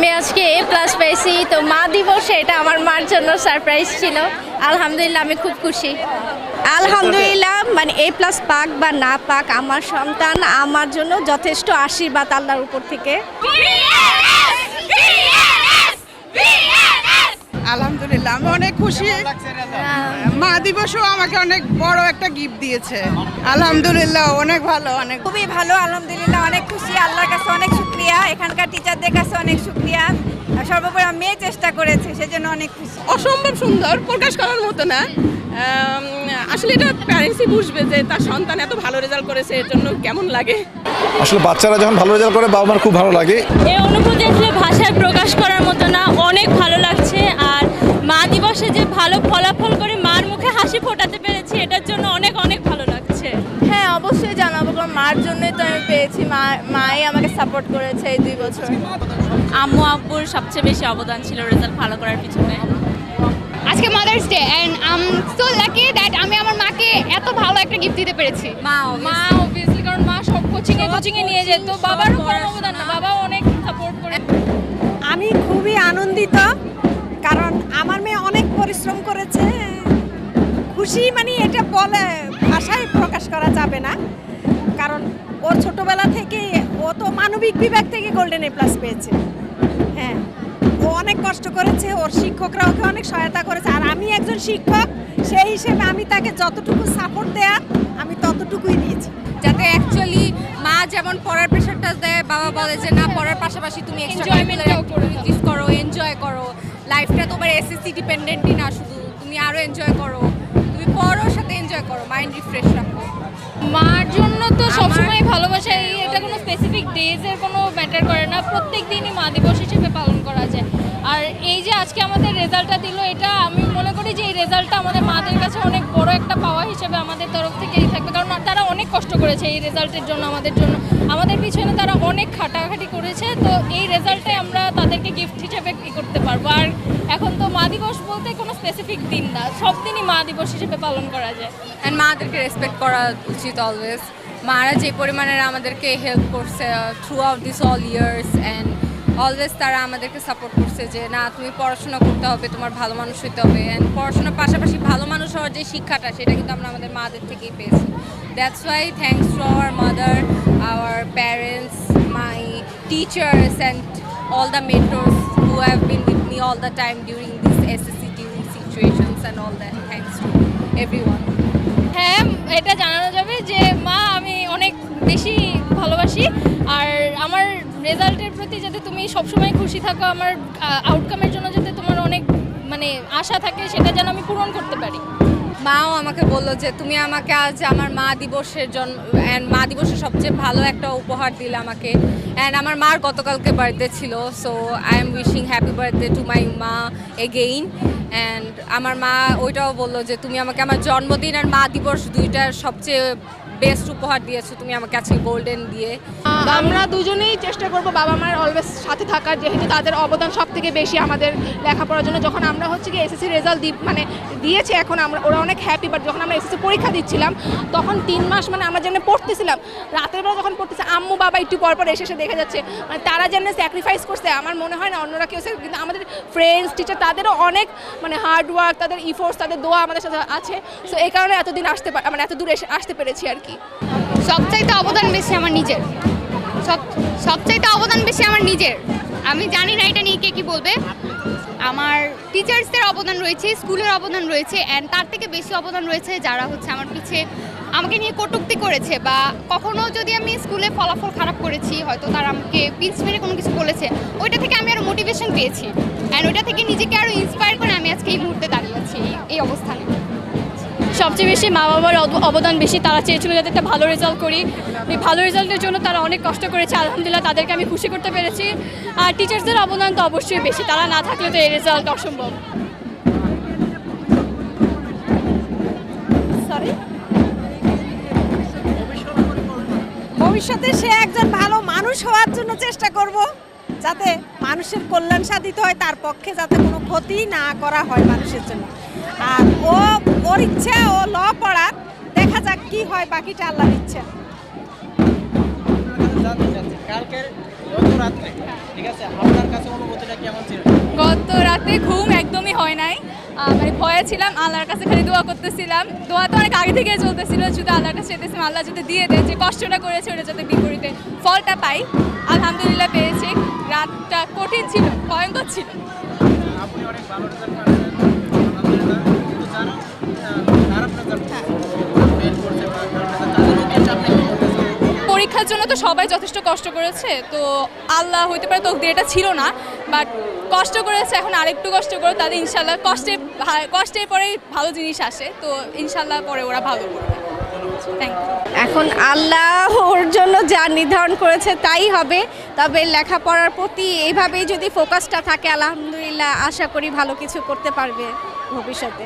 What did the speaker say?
আমি আজকে এ প্লাস পেয়েছি তো মা দিবসে এটা আমার মার জন্য সারপ্রাইজ ছিল। আলহামদুলিল্লাহ, আমি খুব খুশি। আলহামদুলিল্লাহ মানে এ প্লাস পাক বা না পাক, আমার সন্তান আমার জন্য যথেষ্ট আশীর্বাদ আল্লাহর উপর থেকে। আলহামদুলিল্লাহ আমি অনেক খুশি। মা দিবসও আমাকে অনেক বড় একটা গিফট দিয়েছে। আলহামদুলিল্লাহ অনেক ভালো অনেক। খুবই ভালো আলহামদুলিল্লাহ অনেক খুশি আল্লাহর কাছে অনেক শুক্রিয়া। এখানকার টিচারদের কাছে অনেক শুক্রিয়া। সর্বোপরি মেয়ে চেষ্টা করেছে সেজন্য অনেক খুশি। অসম্ভব সুন্দর প্রকাশ করার মতো না। আসলে এটা প্যারেন্টসই বুঝবে যে তার সন্তান এত ভালো রেজাল্ট করেছে এর জন্য কেমন লাগে। আসলে বাচ্চারা যখন ভালো রেজাল্ট করে বাবা মার খুব ভালো লাগে। এই অনুভূতি আসলে ভাষায় প্রকাশ করার মতো না অনেক ভালো লাগছে আর মা দিবসে যে ভালো ফলাফল করে মার মুখে হাসি ফোটাতে পেরেছি এটার জন্য অনেক অনেক ভালো লাগছে। হ্যাঁ অবশ্যই জানাব। কারণ মার জন্যই তো আমি পেয়েছি। মা মাই আমাকে সাপোর্ট করেছে এই দুই বছর। আম্মু আব্বুর সবচেয়ে বেশি অবদান ছিল রেজাল্ট ভালো করার পিছনে। আজকে mother's day and um so lucky that আমি আমার মাকে এত ভালো একটা গিফট দিতে পেরেছি। মা মা অবভিয়াসলি কারণ মা সব কোচিং এ কোচিং এ নিয়ে যেত। বাবারও কোনো অবদান না বাবাও অনেক সাপোর্ট করে। আমি খুবই আনন্দিত কারণ আমার মেয়ে অনেক পরিশ্রম করেছে। খুশি মানে এটা বলে, ভাষায় প্রকাশ করা যাবে না। কারণ ওর ছোটবেলা থেকে ও তো মানবিক বিভাগ থেকে গোল্ডেন এ প্লাস পেয়েছে। হ্যাঁ ও অনেক কষ্ট করেছে, ওর শিক্ষকরা ওকে অনেক সহায়তা করেছে। আর আমি একজন শিক্ষক, সেই হিসেবে আমি তাকে যতটুকু সাপোর্ট দেয়া, আমি ততটুকুই দিয়েছি। যাতে অ্যাকচুয়ালি মা যেমন পড়ার প্রেশারটা দেয়, বাবা বলে যে, না, পড়ার পাশাপাশি তুমি এনজয়মেন্টটাও করো এনজয় করো। লাইফটা তোমার এসএসসি ডিপেন্ডেন্টই না শুধু তুমি আরও এনজয় করো। তুমি পড়ো সাথে এনজয় করো মাইন্ড রিফ্রেশ রাখো। মার জন্য তো সবসময় ভালোবাসা এই এটা কোনো স্পেসিফিক ডেজের কোনো ম্যাটার করে না প্রত্যেক দিনই মা দিবস হিসেবে পালন করা যায়। আর এই যে আজকে আমাদের রেজাল্টটা দিল এটা আমি মনে করি যে এই রেজাল্টটা আমাদের মাদের কাছে অনেক করেছে, এই রেজাল্টের জন্য আমাদের জন্য। আমাদের পিছনে তারা অনেক খাটাখাটি করেছে, তো এই রেজাল্টে আমরা তাদেরকে গিফট হিসেবে ই করতে পারব। আর এখন তো মা দিবস বলতে কোনো স্পেসিফিক দিন না, সব দিনই মা দিবস হিসেবে পালন করা যায়। অ্যান্ড মাদেরকে রেসপেক্ট করা উচিত অলওয়েজ মারা যে পরিমাণের আমাদেরকে হেল্প করছে throughout this all years and always তারা আমাদেরকে সাপোর্ট করছে যে, না, তুমি পড়াশোনা করতে হবে, তোমার ভালো মানুষ হতে হবে অ্যান্ড পড়াশোনার পাশাপাশি ভালো মানুষ হওয়ার যে শিক্ষাটা, সেটা কিন্তু আমরা আমাদের মাদের থেকেই পেয়েছি that's why thanks to our mother our parents my teachers and all the mentors who have been with me all the time during this SSC during situations and all that. Thanks to everyone. হ্যাঁ এটা জানানো যাবে যে, মা, আমি অনেক বেশি রেজাল্টের প্রতি যাতে তুমি সবসময় খুশি থাকো, আমার আউটকামের জন্য যাতে তোমার অনেক মানে আশা থাকে, সেটা যেন আমি পূরণ করতে পারি। মাও আমাকে বলল যে, তুমি আমাকে আজ আমার মা দিবসের জন্ম অ্যান্ড মা দিবসের সবচেয়ে ভালো একটা উপহার দিলে আমাকে। অ্যান্ড আমার মার গতকালকে বার্থডে ছিল so I am wishing happy birthday to my মা এগেইন অ্যান্ড আমার মা ওইটাও বলল যে, তুমি আমাকে আমার জন্মদিন আর মা দিবস দুইটার সবচেয়ে বেস্ট উপহার দিয়েছ তুমি আমাকে আজকে গোল্ডেন দিয়ে। আমরা দুজনেই চেষ্টা করব বাবা মার অলওয়েজ সাথে থাকার, যেহেতু তাদের অবদান সব থেকে বেশি আমাদের লেখাপড়ার জন্য। যখন আমরা হচ্ছে কি এসএসসি রেজাল্ট দি মানে দিয়েছে এখন আমরা, ওরা অনেক হ্যাপি বাট যখন আমরা এসএসসি পরীক্ষা দিচ্ছিলাম, তখন তিন মাস মানে আমরা যেন পড়তেছিলাম, রাতের বেলা যখন পড়তেছি, আম্মু, বাবা একটু পর পর এসে এসে দেখা যাচ্ছে মানে তারা যেন স্যাক্রিফাইস করছে, আমার মনে হয় না অন্যরা কেউ কিন্তু আমাদের ফ্রেন্ডস টিচার তাদেরও অনেক মানে হার্ড ওয়ার্ক তাদের ইফোর্টস তাদের দোয়া আমাদের সাথে আছে। সো এই কারণে এতদিন আসতে মানে এত দূর এসে আসতে পেরেছি আর কি। সবচাইতে অবদান বেশি আমার নিজের। সব, সবচাইতে অবদান বেশি আমার নিজের। আমি জানি না এটা নিয়ে কে কী বলবে। আমার টিচার্সদের অবদান রয়েছে, স্কুলের অবদান রয়েছে অ্যান্ড তার থেকে বেশি অবদান রয়েছে যারা হচ্ছে আমার পিছে আমাকে নিয়ে কটূক্তি করেছে বা কখনো যদি আমি স্কুলে ফলাফল খারাপ করেছি, হয়তো তারা আমাকে পিচ মেরে কোনো কিছু বলেছে, ওইটা থেকে আমি আরও মোটিভেশন পেয়েছি। অ্যান্ড ওইটা থেকে নিজেকে আরও ইন্সপায়ার করে আমি আজকে এই মুহূর্তে দাঁড়িয়ে আছি, এই অবস্থানে। সবচেয়ে বেশি মা বাবার অব- অবদান বেশি। তারা চেয়েছিল যাতে একটা ভালো রেজাল্ট করি। এই ভালো রেজাল্টের জন্য তারা অনেক কষ্ট করেছে। আলহামদুলিল্লাহ তাদেরকে আমি খুশি করতে পেরেছি। আর টিচার্সদের অবদান তো অবশ্যই বেশি। তারা না থাকলে তো এই রেজাল্ট অসম্ভব। সরি ভবিষ্যতে সে একজন ভালো মানুষ হওয়ার জন্য চেষ্টা করব, যাতে মানুষের কল্যাণ সাধিত হয়, তার পক্ষে যাতে কোনো ক্ষতি না করা হয় মানুষের জন্য। আর ও ওর ইচ্ছা ও ল পড়ার দেখা যাক কি হয় বাকিটা আল্লাহর ইচ্ছা গত রাতে ঘুম একদমই হয় নাই। মানে ভয়ে ছিলাম আল্লাহর কাছে খালি দোয়া করতেছিলাম। দোয়া তো অনেক আগে থেকে চলতেছিল শুধু আল্লাহর কাছে চেতেছিলাম আল্লাহ যদি দিয়ে দেয় যে কষ্টটা করেছে ওটা যাতে বিপরীতে ফলটা পাই। আলহামদুলিল্লাহ পেয়েছি রাতটা কঠিন ছিল ভয়ঙ্কর ছিল। আপনি অনেক ভালো রেজাল্ট করেছেন। আলহামদুলিল্লাহ। তো সবাই যথেষ্ট কষ্ট করেছে, তো আল্লাহ হইতে পারে তো এটা ছিল না বাট কষ্ট করেছে, এখন আরেকটু কষ্ট করে তাদের ইনশাল্লাহ কষ্টে কষ্টের পরেই ভালো জিনিস আসে, তো ইনশাল্লাহ পরে ওরা ভালো করবে। থ্যাংক ইউ এখন আল্লাহ ওর জন্য যা নির্ধারণ করেছে তাই হবে, তবে লেখাপড়ার প্রতি এইভাবেই যদি ফোকাসটা থাকে, আলহামদুলিল্লাহ, আশা করি ভালো কিছু করতে পারবে ভবিষ্যতে।